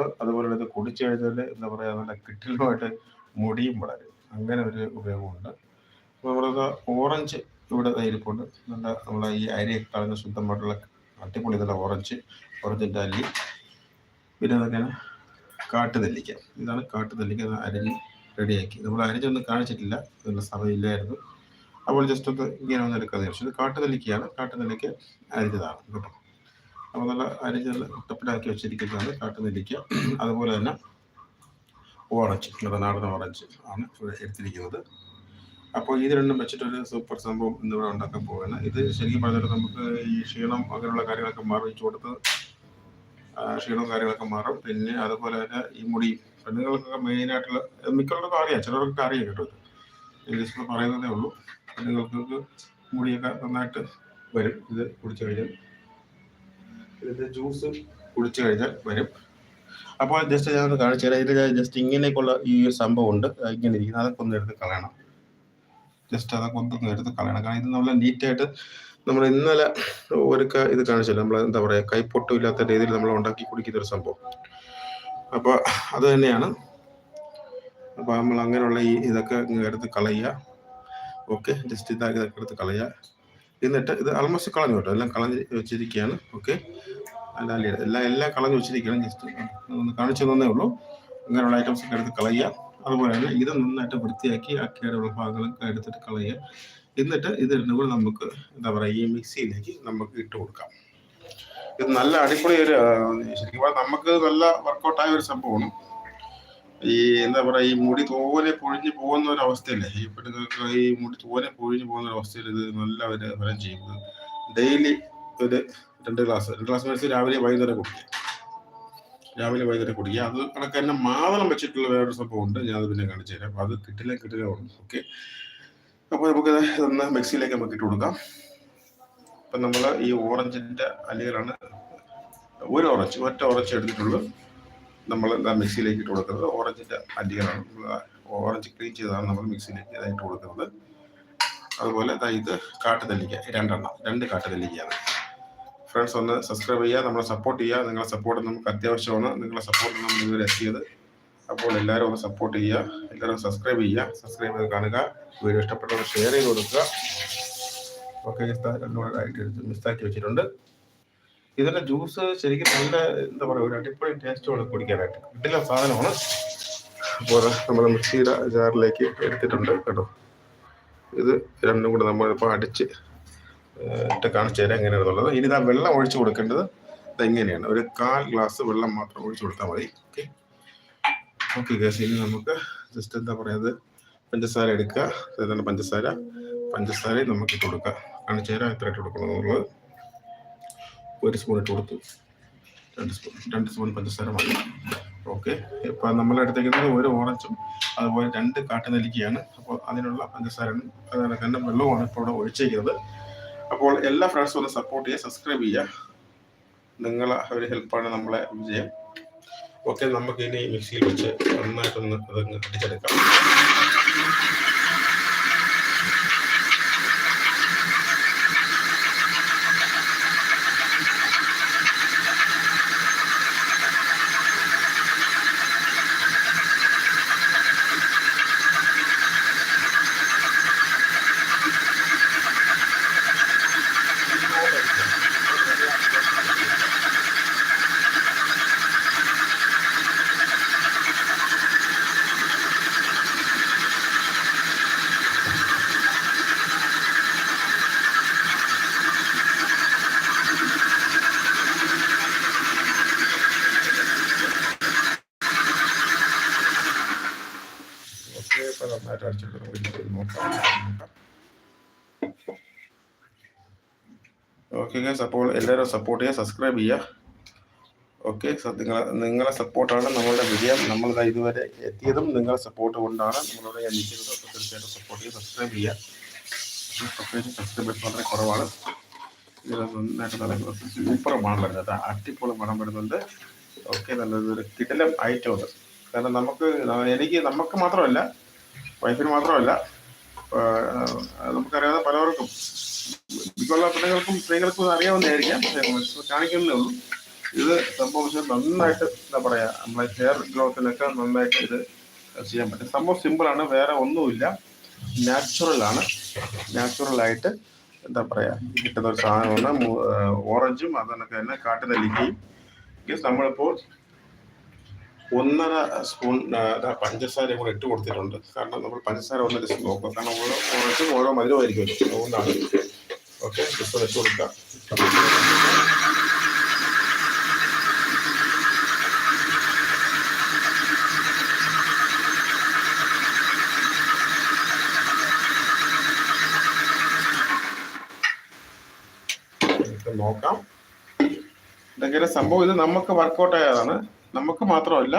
അതുപോലെ ഇത് കുടിച്ചു കഴിഞ്ഞാൽ എന്താ പറയുക നല്ല കിട്ടിലുമായിട്ട് മുടിയും വളരും. അങ്ങനെ ഒരു ഉപയോഗമുണ്ട്. അപ്പോൾ നമ്മളത് ഓറഞ്ച് ഇവിടെ തൈരിപ്പുണ്ട് നല്ല നമ്മളെ ഈ അരിയൊക്കെ കളഞ്ഞ ശുദ്ധമായിട്ടുള്ള അടിപൊളി നല്ല ഓറഞ്ച് ഓറഞ്ചിന്റെ അല്ലി പിന്നെ അതൊക്കെയാണ് കാട്ടുനെല്ലിക്ക ഇതാണ് കാട്ടുനെല്ലിക്ക അരിഞ്ഞ് റെഡിയാക്കി. നമ്മൾ അരിഞ്ഞൊന്നും കാണിച്ചിട്ടില്ല. ഇതിനുള്ള സമയമില്ലായിരുന്നു. അപ്പോൾ ജസ്റ്റ് ഒന്ന് ഇങ്ങനെ ഒന്ന് എടുക്കാതെ പക്ഷേ ഇത് കാട്ടുനെല്ലിക്കയാണ് കാട്ടുനെല്ലിക്ക അരിഞ്ഞതാണ്. കേട്ടോ. അപ്പോൾ നല്ല അരിഞ്ഞ് ടപ്പിലാക്കി വെച്ചിരിക്കുന്നതാണ്. കാട്ടുനെല്ലിക്ക അതുപോലെ തന്നെ ഓറഞ്ച് നമ്മുടെ നാടൻ ഓറഞ്ച് ആണ് ഇവിടെ എടുത്തിരിക്കുന്നത്. അപ്പോൾ ഇത് രണ്ടും വെച്ചിട്ടൊരു സൂപ്പർ സംഭവം ഇന്നിവിടെ ഉണ്ടാക്കാൻ പോവുകയാണ്. ഇത് ശരിക്കും പറഞ്ഞാൽ നമുക്ക് ഈ ക്ഷീണം അങ്ങനെയുള്ള കാര്യങ്ങളൊക്കെ മാറി. ചൂടത്ത് ക്ഷീണവും കാര്യങ്ങളൊക്കെ മാറും. പിന്നെ അതുപോലെ തന്നെ ഈ മുടി പെണ്ണുങ്ങൾക്കൊക്കെ മെയിനായിട്ടുള്ള മിക്കവർക്കൊക്കെ അറിയാം. ചിലർക്കൊക്കെ അറിയാം കേട്ടോ ഇത്. പറയുന്നതേ ഉള്ളൂ. പെണ്ണുങ്ങൾക്കൊക്കെ മുടിയൊക്കെ നന്നായിട്ട് വരും. ഇത് കുടിച്ചു കഴിഞ്ഞാൽ. ഇതിന്റെ ജ്യൂസ് കുടിച്ചു കഴിഞ്ഞാൽ വരും. അപ്പോൾ ജസ്റ്റ് ഞാൻ കാണിച്ചു തരാം. ഇതിൽ ജസ്റ്റ് ഇങ്ങനെയൊക്കെയുള്ള ഈ സംഭവം ഉണ്ട്. ഇങ്ങനെ ഇരിക്കുന്നത് അതൊക്കെ ഒന്ന് എടുത്ത് കളയണം. ജസ്റ്റ് അതൊക്കെ ഒന്ന് എടുത്ത് കളയണം. കാരണം ഇത് നമ്മൾ നീറ്റായിട്ട് നമ്മൾ ഇന്നലെ ഒരു ഇത് കാണിച്ചില്ല. നമ്മൾ എന്താ പറയുക കൈപ്പൊട്ടും ഇല്ലാത്ത രീതിയിൽ നമ്മൾ ഉണ്ടാക്കി കുടിക്കുന്ന ഒരു സംഭവം. അപ്പോൾ അത് തന്നെയാണ്. അപ്പോൾ നമ്മൾ അങ്ങനെയുള്ള ഈ ഇതൊക്കെ എടുത്ത് കളയുക. ഓക്കെ. ജസ്റ്റ് ഇതാക്കി ഇതൊക്കെ എടുത്ത് കളയുക. എന്നിട്ട് ഇത് ആൾമോസ്റ്റ് കളഞ്ഞു കേട്ടോ. എല്ലാം കളഞ്ഞ് വെച്ചിരിക്കുകയാണ്. ഓക്കെ. അല്ല അല്ല എല്ലാം എല്ലാം കളഞ്ഞു വെച്ചിരിക്കണം ജസ്റ്റ് ഒന്ന് കാണിച്ചു തന്നേ ഉള്ളൂ. അങ്ങനെയുള്ള ഐറ്റംസ് ഒക്കെ എടുത്ത് കളയുക. അതുപോലെ തന്നെ ഇത് നന്നായിട്ട് വൃത്തിയാക്കി ആ കേടുള്ള ഭാഗങ്ങളൊക്കെ എടുത്തിട്ട് കളയുക. എന്നിട്ട് ഇത് രണ്ടും കൂടെ നമുക്ക് എന്താ പറയുക ഈ മിക്സിയിലേക്ക് നമുക്ക് ഇട്ട് കൊടുക്കാം. ഇത് നല്ല അടിപൊളി ഒരു ശരിക്കും നമുക്ക് നല്ല വർക്കൗട്ടായ ഒരു സംഭവമാണ്. ഈ എന്താ പറയുക ഈ മുടി തോനെ പൊഴിഞ്ഞു പോകുന്ന ഒരു അവസ്ഥയില്ലേ? ഈ പെണ്ണുങ്ങൾക്ക് ഈ മുടി തോനെ പൊഴിഞ്ഞു പോകുന്ന ഒരു അവസ്ഥയിൽ ഇത് നല്ല ഒരു ഫലം ചെയ്യും. ഡെയിലി ഒരു രണ്ട് ഗ്ലാസ് രണ്ട് ഗ്ലാസ് മേടിച്ച് രാവിലെ വൈകുന്നേരം കുടിക്കുക. രാവിലെ വൈകുന്നേരം കുടിക്കുക. അത് കണക്ക് തന്നെ മാതളം വെച്ചിട്ടുള്ള വേറൊരു സംഭവം ഉണ്ട്. ഞാൻ അത് പിന്നെ കാണിച്ചു തരാം. അത് കിട്ടില്ല കിട്ടില്ല ഓക്കെ അപ്പോൾ നമുക്ക് ഇതൊന്ന് മിക്സിയിലേക്ക് നമുക്ക് ഇട്ട് കൊടുക്കാം. അപ്പൊ നമ്മൾ ഈ ഓറഞ്ചിന്റെ അല്ലെങ്കിലാണ് ഒരു ഓറഞ്ച് ഒറ്റ ഓറഞ്ച് എടുത്തിട്ടുള്ളൂ. നമ്മൾ എന്താ മിക്സിയിലേക്ക് ഇട്ട് കൊടുക്കുന്നത്. ഓറഞ്ചിന്റെ അല്ലികളാണ്. നമ്മൾ ഓറഞ്ച് ക്ലീൻ ചെയ്താണ് നമ്മൾ മിക്സിയിലേക്ക് ഇതായിട്ട് കൊടുക്കുന്നത്. അതുപോലെ ഇത് കാട്ടുനെല്ലിക്ക രണ്ടെണ്ണം. രണ്ട് കാട്ടുനെല്ലിക്കയാണ് ഫ്രണ്ട്സ് ഒന്ന് സബ്സ്ക്രൈബ് ചെയ്യുക. നമ്മളെ സപ്പോർട്ട് ചെയ്യുക. നിങ്ങളെ സപ്പോർട്ട് നമുക്ക് അത്യാവശ്യമാണ്. നിങ്ങളെ സപ്പോർട്ട് നമ്മൾ ഇതുവരെ എത്തിയത്. അപ്പോൾ എല്ലാവരും ഒന്ന് സപ്പോർട്ട് ചെയ്യുക. എല്ലാവരും സബ്സ്ക്രൈബ് ചെയ്യുക. സബ്സ്ക്രൈബ് ചെയ്ത് കാണുക. വീഡിയോ ഇഷ്ടപ്പെട്ടവർ ഷെയർ ചെയ്ത് കൊടുക്കുക. ഓക്കെ മിസ്സാക്കി വെച്ചിട്ടുണ്ട്. ഇതിന്റെ ജ്യൂസ് ശരിക്കും നല്ല എന്താ പറയുക ഒരു അടിപൊളി ടേസ്റ്റോടെ കുടിക്കാനായിട്ട്. കിട്ടില്ല സാധനമാണ്. അപ്പോൾ നമ്മൾ മിക്സിയുടെ ജാറിലേക്ക് എടുത്തിട്ടുണ്ട്. കേട്ടോ. ഇത് രണ്ടും കൂടെ നമ്മളിപ്പോൾ അടിച്ച് ഇട്ട് കാണിച്ചു തരാം എങ്ങനെയാണെന്നുള്ളത്. ഇനി ഇതാ വെള്ളം ഒഴിച്ചു കൊടുക്കേണ്ടത് ഇതെങ്ങനെയാണ് ഒരു കാൽ ഗ്ലാസ് വെള്ളം മാത്രം ഒഴിച്ചു കൊടുത്താൽ മതി. ഓക്കെ ഓക്കെ ഗേസ് ഇനി നമുക്ക് ജസ്റ്റ് എന്താ പറയുന്നത്? പഞ്ചസാര എടുക്കുക. അതായത് പഞ്ചസാര. പഞ്ചസാര നമുക്ക് ഇട്ട് കൊടുക്കുക കാണിച്ചു തരാം എത്ര ഇട്ട് കൊടുക്കണം എന്നുള്ളത്. ഒരു സ്പൂൺ ഇട്ട് കൊടുത്തു. രണ്ട് സ്പൂൺ രണ്ട് സ്പൂൺ പഞ്ചസാര മതി. ഓക്കെ ഇപ്പം നമ്മൾ എടുത്തേക്കുന്നത് ഒരു ഓറഞ്ചും അതുപോലെ രണ്ട് കാട്ടുനെല്ലിക്കയാണ്. അപ്പോൾ അതിനുള്ള പഞ്ചസാര അതുപോലെ തന്നെ വെള്ളവുമാണ് ഇപ്പോൾ ഇവിടെ ഒഴിച്ചേക്കുന്നത്. അപ്പോൾ എല്ലാ ഫ്രണ്ട്സും ഒന്ന് സപ്പോർട്ട് ചെയ്യുക സബ്സ്ക്രൈബ് ചെയ്യുക. നിങ്ങളെ ഒരു ഹെൽപ്പാണ് നമ്മളെ വിജയം. ഓക്കെ നമുക്ക് ഇനി മിക്സിയിൽ വെച്ച് നന്നായിട്ടൊന്ന് അതങ്ങ് അടിച്ചെടുക്കാം ഓക്കെ നോക്കാം ഓക്കെ ഗൈസ് അപ്പോൾ എല്ലാവരും സപ്പോർട്ട് ചെയ്യുക സബ്സ്ക്രൈബ് ചെയ്യുക. ഓക്കെ നിങ്ങളെ നിങ്ങളെ സപ്പോർട്ടാണ് നമ്മളുടെ വിജയം. നമ്മൾ ഇതുവരെ എത്തിയതും നിങ്ങളെ സപ്പോർട്ട് കൊണ്ടാണ് നമ്മളിവിടെ ഞാൻ നിൽക്കുന്നത് അപ്പോൾ തീർച്ചയായിട്ടും സപ്പോർട്ട് ചെയ്യുക സബ്സ്ക്രൈബ് ചെയ്യുക. പ്രത്യേകിച്ച് സബ്സ്ക്രൈബേഴ്സ് വളരെ കുറവാണ്. നന്നായിട്ട് നല്ല സൂപ്പർ മണം വരുന്നത് അടിപൊളി മണം വരുന്നുണ്ട്. ഓക്കെ നല്ലതൊരു കിടലം ഐറ്റം അത് കാരണം നമുക്ക് എനിക്ക് നമുക്ക് മാത്രമല്ല വൈഫിന് മാത്രമല്ല നമുക്കറിയാതെ പലവർക്കും മിക്കുള്ള പെണ്ണുങ്ങൾക്കും സ്ത്രീകൾക്കും അറിയാവുന്നതായിരിക്കാം പക്ഷേ കാണിക്കുന്നേ ഉള്ളൂ. ഇത് സംഭവം നന്നായിട്ട് എന്താ പറയാ നമ്മളെ ഹെയർ ഗ്രോത്തിനൊക്കെ നന്നായിട്ട് ഇത് ചെയ്യാൻ പറ്റും. സംഭവം സിമ്പിൾ ആണ് വേറെ ഒന്നുമില്ല. നാച്ചുറൽ ആയിട്ട് എന്താ പറയാ കിട്ടുന്ന ഒരു സാധനമാണ്. ഓറഞ്ചും അതൊക്കെ തന്നെ കാട്ടുനെല്ലിക്കയും Guys, നമ്മളിപ്പോൾ ഒന്നര സ്പൂൺ പഞ്ചസാര കൂടെ ഇട്ട് കൊടുത്തിട്ടുണ്ട്. കാരണം നമ്മൾ പഞ്ചസാര ഒന്ന് സ്പൂൺ നോക്കുക. കാരണം ഓരോ കുറച്ചും ഓരോ മധുരമായിരിക്കുമല്ലോ അതുകൊണ്ടാണ്. ഓക്കെ ജസ്റ്റ് ഇട്ട് കൊടുക്കുക നോക്കാം. ഇതൊക്കെ സംഭവം? ഇത് നമുക്ക് വർക്കൗട്ട് ആയതാണ്. നമുക്ക് മാത്രമല്ല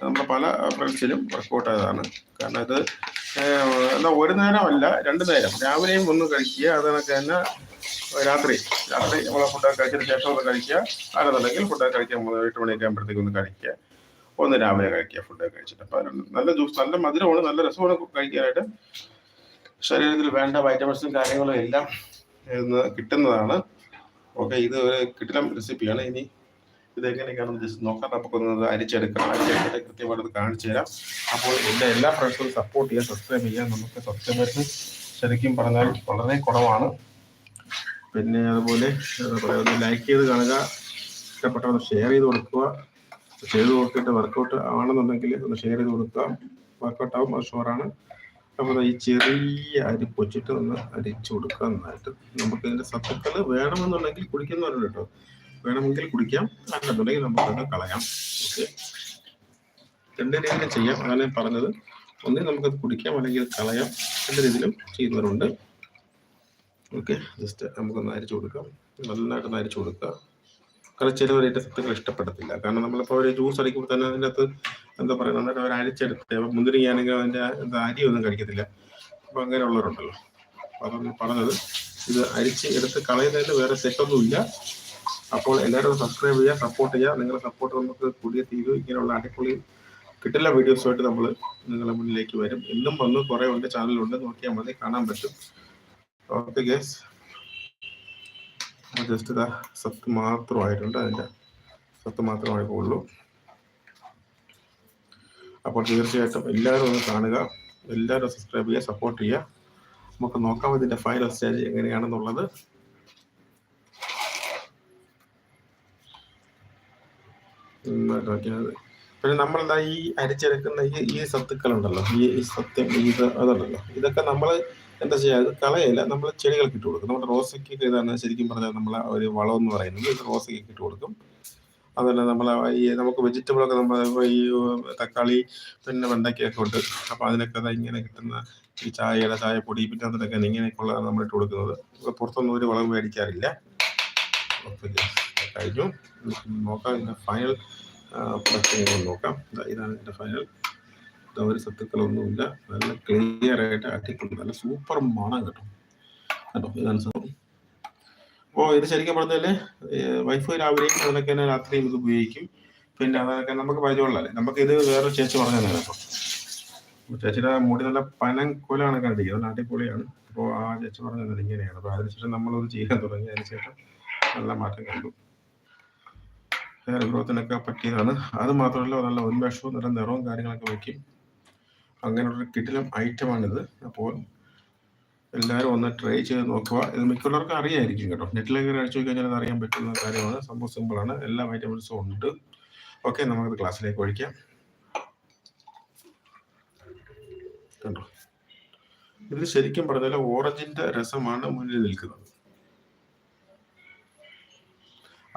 നമ്മുടെ പല ഫ്രണ്ട്സിലും വർക്കൗട്ട് ആയതാണ്. കാരണം ഇത് എന്താ ഒരു നേരമല്ല രണ്ട് നേരം. രാവിലെയും ഒന്ന് കഴിക്കുക അത് കണക്ക് തന്നെ രാത്രി. രാത്രി നമ്മൾ ഫുഡ് കഴിച്ചതിന് ശേഷം ഒന്ന് കഴിക്കുക. അല്ലെന്നുണ്ടെങ്കിൽ ഫുഡൊക്കെ കഴിക്കാൻ മൂന്ന് എട്ട് മണിയൊക്കെ ആകുമ്പോഴത്തേക്ക് ഒന്ന് കഴിക്കുക. ഒന്ന് രാവിലെ കഴിക്കുക ഫുഡ് കഴിച്ചിട്ട്. അപ്പം നല്ല ജ്യൂസ് നല്ല മധുരമാണ് നല്ല രസമാണ് കഴിക്കാനായിട്ട്. ശരീരത്തിൽ വേണ്ട വൈറ്റമിൻസും കാര്യങ്ങളും എല്ലാം ഇന്ന് കിട്ടുന്നതാണ്. ഓക്കെ ഇത് ഒരു കിട്ടിലം റെസിപ്പിയാണ് ഇനി ഇത് എങ്ങനെയൊക്കെയാണെന്ന് ജസ്റ്റ് നോക്കാൻ നമുക്ക് അരിച്ചെടുക്കാം. അരിച്ചെടുത്തിട്ട് കൃത്യമായിട്ട് കാണിച്ചു തരാം. അപ്പോൾ എന്റെ എല്ലാ ഫ്രണ്ട്സും സപ്പോർട്ട് ചെയ്യാൻ സബ്സ്ക്രൈബ് ചെയ്യാൻ നമുക്ക് സബ്സ്ക്രൈബേഴ്സ് ശരിക്കും പറഞ്ഞാൽ വളരെ കുറവാണ്. പിന്നെ അതുപോലെ ലൈക്ക് ചെയ്ത് കാണുക ഇഷ്ടപ്പെട്ടവർ ഷെയർ ചെയ്ത് കൊടുക്കുക. ചെയ്ത് കൊടുത്തിട്ട് വർക്കൗട്ട് ആണെന്നുണ്ടെങ്കിൽ ഒന്ന് ഷെയർ ചെയ്ത് കൊടുക്കുക. വർക്കൗട്ട് ആവും അത് ഷുവറാണ് അപ്പോൾ ഈ ചെറിയ അരി പൊച്ചിട്ട് ഒന്ന് അരിച്ചു കൊടുക്കുക നന്നായിട്ട്. നമുക്ക് ഇതിന്റെ സത്തുക്കൾ വേണമെന്നുണ്ടെങ്കിൽ കുടിക്കുന്നവരുണ്ട് കേട്ടോ. വേണമെങ്കിൽ കുടിക്കാം. അല്ലെന്നുണ്ടെങ്കിൽ നമുക്കത് കളയാം. ഓക്കെ. രണ്ട് രീതിയിലും ചെയ്യാം. അങ്ങനെ പറഞ്ഞത്. ഒന്നിൽ നമുക്കത് കുടിക്കാം അല്ലെങ്കിൽ കളയാം രണ്ട് രീതിയിലും ചെയ്യുന്നവരുണ്ട്. ഓക്കെ. ജസ്റ്റ് നമുക്കൊന്ന് അരിച്ചു കൊടുക്കാം. നന്നായിട്ട് അരിച്ചു കൊടുക്കുക കാരണം അതിന്റെ സത്യങ്ങൾ ഇഷ്ടപ്പെടത്തില്ല. കാരണം നമ്മളിപ്പോൾ ഒരു ജ്യൂസ് അടിക്കുമ്പോൾ തന്നെ അതിന്റെ അകത്ത് എന്താ പറയുക നന്നായിട്ട് അവർ അരിച്ചെടുത്ത് അപ്പം മുന്തിരിയാണെങ്കിൽ അതിന്റെ എന്താ അരി ഒന്നും കഴിക്കത്തില്ല. അപ്പം അങ്ങനെയുള്ളവരുണ്ടല്ലോ. അപ്പം പറഞ്ഞത്. ഇത് അരിച്ച് എടുത്ത് കളയുന്നതിന് വേറെ തെറ്റൊന്നുമില്ല. അപ്പോൾ എല്ലാവരും സബ്സ്ക്രൈബ് ചെയ്യുക സപ്പോർട്ട് ചെയ്യുക. നിങ്ങളുടെ സപ്പോർട്ട് നമുക്ക് കൂടിയ തീരു. ഇങ്ങനെയുള്ള അടിപൊളി കിട്ടില്ല വീഡിയോസുമായിട്ട് നമ്മൾ നിങ്ങളുടെ മുന്നിലേക്ക് വരും. ഇന്നും വന്ന് കുറെ ഉണ്ട് ചാനലുണ്ട് നോക്കിയാൽ മതി കാണാൻ പറ്റും. ഓക്കെ ഗേസ് ജസ്റ്റ് ഇതാ സത്ത് മാത്രമായിട്ടുണ്ട്. അതിന്റെ സത്ത് മാത്രമേ ഉള്ളൂ. അപ്പോൾ തീർച്ചയായിട്ടും എല്ലാവരും ഒന്ന് കാണുക. എല്ലാവരും സബ്സ്ക്രൈബ് ചെയ്യുക സപ്പോർട്ട് ചെയ്യുക. നമുക്ക് നോക്കാം ഇതിന്റെ ഫൈനൽ സ്റ്റേജ് എങ്ങനെയാണെന്നുള്ളത് നന്നായിട്ട് നോക്കിയത് പിന്നെ നമ്മളെന്താ ഈ അരിച്ചെടുക്കുന്ന ഈ ഈ സത്തുക്കൾ ഉണ്ടല്ലോ ഈ ഈ സത്യം ഇത് അതുണ്ടല്ലോ. ഇതൊക്കെ നമ്മൾ എന്താ ചെയ്യുക അത് കളയല്ല നമ്മൾ ചെടികൾക്ക് ഇട്ട് കൊടുക്കും. നമ്മുടെ റോസയ്ക്കൊക്കെ ഇതാണ് ശരിക്കും പറഞ്ഞാൽ നമ്മൾ ഒരു വളം എന്ന് പറയുന്നത്. ഇത് റോസയ്ക്ക് ഇട്ട് കൊടുക്കും. അതുപോലെ നമ്മൾ ഈ നമുക്ക് വെജിറ്റബിളൊക്കെ നമ്മൾ ഈ തക്കാളി പിന്നെ വെണ്ടയ്ക്കൊക്കെ ഉണ്ട് അപ്പം അതിനൊക്കെ ഇങ്ങനെ കിട്ടുന്ന ഈ ചായയുടെ ചായപ്പൊടി പിന്നെ അതിനൊക്കെ ഇങ്ങനെയൊക്കെയുള്ള നമ്മൾ ഇട്ട് കൊടുക്കുന്നത്. പുറത്തൊന്നും ഒരു വളം മേടിക്കാറില്ല. ഓക്കെ കഴിഞ്ഞു. നോക്കാം ഇതിന്റെ ഫൈനൽ പ്രശ്നങ്ങൾ നോക്കാം. ഇതാണ് ഇതിന്റെ ഫൈനൽ ഒരു സത്തുക്കളൊന്നുമില്ല നല്ല ക്ലിയർ ആയിട്ട് അടിപൊളി നല്ല സൂപ്പർ മണം കേട്ടോ. കേട്ടോ ഇതാണ് സംഭവം അപ്പോൾ ഇത് ശരിക്കും പറഞ്ഞാൽ വൈഫൈ രാവിലെയും അതിനൊക്കെ തന്നെ രാത്രിയും ഇത് ഉപയോഗിക്കും. പിന്നെ അതൊക്കെ നമുക്ക് പരിചയമുള്ളതല്ലേ? നമുക്ക് ഇത് വേറെ ചേച്ചി പറഞ്ഞു തന്നെ കേട്ടോ. അപ്പൊ ചേച്ചിയുടെ മുടി നല്ല പനം കൊലാണ് കണ്ടിരിക്കുന്നത്. നല്ല അടിപൊളിയാണ്. അപ്പോൾ ആ ചേച്ചി പറഞ്ഞു തന്നെ ഇങ്ങനെയാണ്. അപ്പോൾ അതിനുശേഷം നമ്മളത് ചെയ്യാൻ തുടങ്ങി. അതിനുശേഷം നല്ല മാറ്റം കണ്ടു. ഗ്രോത്തിനൊക്കെ പറ്റിയതാണ്. അത് മാത്രമല്ല നല്ല ഉന്മേഷവും നല്ല നിറവും കാര്യങ്ങളൊക്കെ വയ്ക്കും അങ്ങനെയുള്ള കിട്ടിലും ഐറ്റമാണിത്. അപ്പോൾ എല്ലാവരും ഒന്ന് ട്രൈ ചെയ്ത് നോക്കുക. ഇത് മിക്കവർക്കും അറിയായിരിക്കും കേട്ടോ. നെറ്റിലേക്ക് അടിച്ചു കഴിഞ്ഞാൽ അത് അറിയാൻ പറ്റുന്ന കാര്യമാണ്. സംഭവം സിമ്പിളാണ് എല്ലാ വൈറ്റമിൻസും ഉണ്ട്. ഓക്കെ നമുക്കത് ക്ലാസ്സിലേക്ക് ഒഴിക്കാം. കണ്ടോ? ഇതിൽ ശരിക്കും പറഞ്ഞാൽ ഓറഞ്ചിന്റെ രസമാണ് മുന്നിൽ നിൽക്കുന്നത്.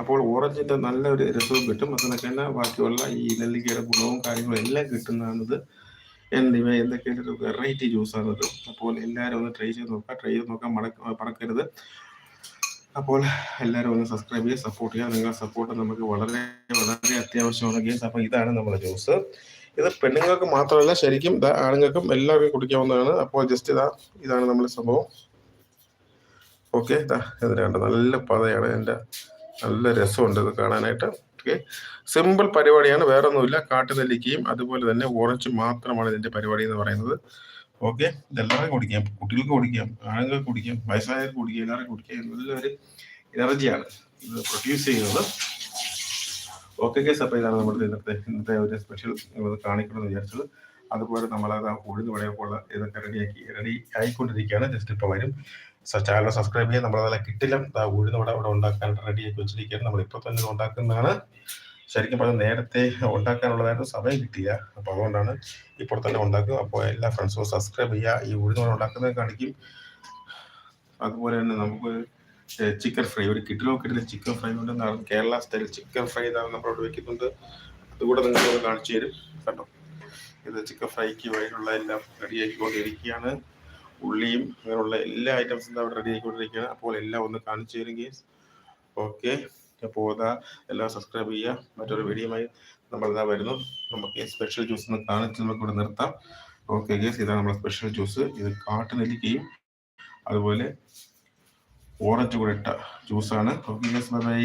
അപ്പോൾ ഓറഞ്ചിന്റെ നല്ലൊരു രസവും കിട്ടും. അതിനൊക്കെ തന്നെ ബാക്കിയുള്ള ഈ നെല്ലിക്കയുടെ ഗുണവും കാര്യങ്ങളും എല്ലാം കിട്ടുന്നതാണിത്. എന്നിവ എന്തൊക്കെയാണ് ഒരു വെറൈറ്റി ജ്യൂസാണിത് അപ്പോൾ എല്ലാവരും ഒന്ന് ട്രൈ ചെയ്ത് നോക്കുക. ട്രൈ ചെയ്ത് നോക്കാൻ മടക്ക മറക്കരുത് അപ്പോൾ എല്ലാവരും ഒന്ന് സബ്സ്ക്രൈബ് ചെയ്യുക സപ്പോർട്ട് ചെയ്യുക. നിങ്ങളുടെ സപ്പോർട്ട് നമുക്ക് വളരെ വളരെ അത്യാവശ്യമാണ് ഗെയിംസ് അപ്പോൾ ഇതാണ് നമ്മുടെ ജ്യൂസ് ഇത് പെണ്ണുങ്ങൾക്ക് മാത്രമല്ല ശരിക്കും ആണുങ്ങൾക്കും എല്ലാവർക്കും കുടിക്കാവുന്നതാണ്. അപ്പോൾ ജസ്റ്റ് ഇതാ ഇതാണ് നമ്മുടെ സംഭവം. ഓക്കെ ഇതാ ഇതിന് കണ്ടോ? നല്ല പതയാണ് എന്റെ നല്ല രസമുണ്ട് ഇത് കാണാനായിട്ട്. ഓക്കെ സിമ്പിൾ പരിപാടിയാണ് വേറെ ഒന്നുമില്ല കാട്ടുനെല്ലിക്കയും അതുപോലെ തന്നെ ഓറഞ്ച് മാത്രമാണ് ഇതിന്റെ പരിപാടി എന്ന് പറയുന്നത്. ഓക്കെ ഇതെല്ലാവർക്കും കുടിക്കാം. കുട്ടികൾക്ക് കുടിക്കാം ആണുങ്ങൾക്ക് കുടിക്കാം വയസ്സായവർക്ക് കുടിക്കാം എല്ലാവർക്കും കുടിക്കാം നല്ലൊരു എനർജിയാണ് ഇത് പ്രൊഡ്യൂസ് ചെയ്യുന്നത്. ഓക്കെ കേസ് അപ്പോൾ ഇതാണ് നമ്മുടെ ഇന്നത്തെ ഇന്നത്തെ ഒരു സ്പെഷ്യൽ കാണിക്കണമെന്ന് വിചാരിച്ചത്. അതുപോലെ നമ്മളത് ഉഴുന്ന് വടയപ്പോൾ ഇതൊക്കെ റെഡിയാക്കി റെഡി ആയിക്കൊണ്ടിരിക്കുകയാണ്. ജസ്റ്റ് ഇപ്പോൾ വരും. ചാനൽ സബ്സ്ക്രൈബ് ചെയ്യാൻ നല്ല കിട്ടില്ല ഉഴുന്ന് വട ഇവിടെ ഉണ്ടാക്കാനായിട്ട് റെഡിയാക്കി വെച്ചിരിക്കുകയാണ്. നമ്മൾ ഇപ്പോൾ തന്നെ ഉണ്ടാക്കുന്നതാണ്. ശരിക്കും പറഞ്ഞാൽ നേരത്തെ ഉണ്ടാക്കാനുള്ളതായിരുന്നു സമയം കിട്ടിയ അപ്പോൾ അതുകൊണ്ടാണ് ഇപ്പോൾ തന്നെ ഉണ്ടാക്കുക. അപ്പോൾ എല്ലാ ഫ്രണ്ട്സും സബ്സ്ക്രൈബ് ചെയ്യുക. ഈ ഉഴുന്ന് വട ഉണ്ടാക്കുന്നത് കാണിക്കും. അതുപോലെ തന്നെ നമുക്ക് ചിക്കൻ ഫ്രൈ ഒരു കിട്ടിലോ കിട്ടില്ല ചിക്കൻ ഫ്രൈ ഉണ്ട് കേരള സ്റ്റൈൽ ചിക്കൻ ഫ്രൈ ഇതാണ് നമ്മളോട് വെക്കുന്നുണ്ട് അതുകൂടെ നിങ്ങൾക്ക് കാണിച്ചു തരും. കേട്ടോ ഇത് ചിക്കൻ ഫ്രൈക്ക് വേണ്ടിയുള്ള എല്ലാം റെഡി ആക്കിക്കൊണ്ടിരിക്കുകയാണ്. ഉള്ളിയും അങ്ങനെയുള്ള എല്ലാ ഐറ്റംസും അവിടെ റെഡി ആയിക്കൊണ്ടിരിക്കുകയാണ്. അപ്പോൾ എല്ലാം ഒന്ന് കാണിച്ചു തരും ഗെയിംസ് ഓക്കെ അപ്പോൾ അതാ എല്ലാം സബ്സ്ക്രൈബ് ചെയ്യുക. മറ്റൊരു വീഡിയോയുമായി നമ്മൾ ഇതാ വരുന്നു. നമുക്ക് സ്പെഷ്യൽ ജ്യൂസ് ഒന്ന് കാണിച്ച് നമുക്ക് ഇവിടെ നിർത്താം. ഓക്കെ ഗേസ് ഇതാണ് നമ്മുടെ സ്പെഷ്യൽ ജ്യൂസ് ഇത് കാട്ടുനെല്ലിക്കയും അതുപോലെ ഓറഞ്ച് കൂടെ ഇട്ട ജ്യൂസാണ് ഓക്കെ ഗേസ് ബൈ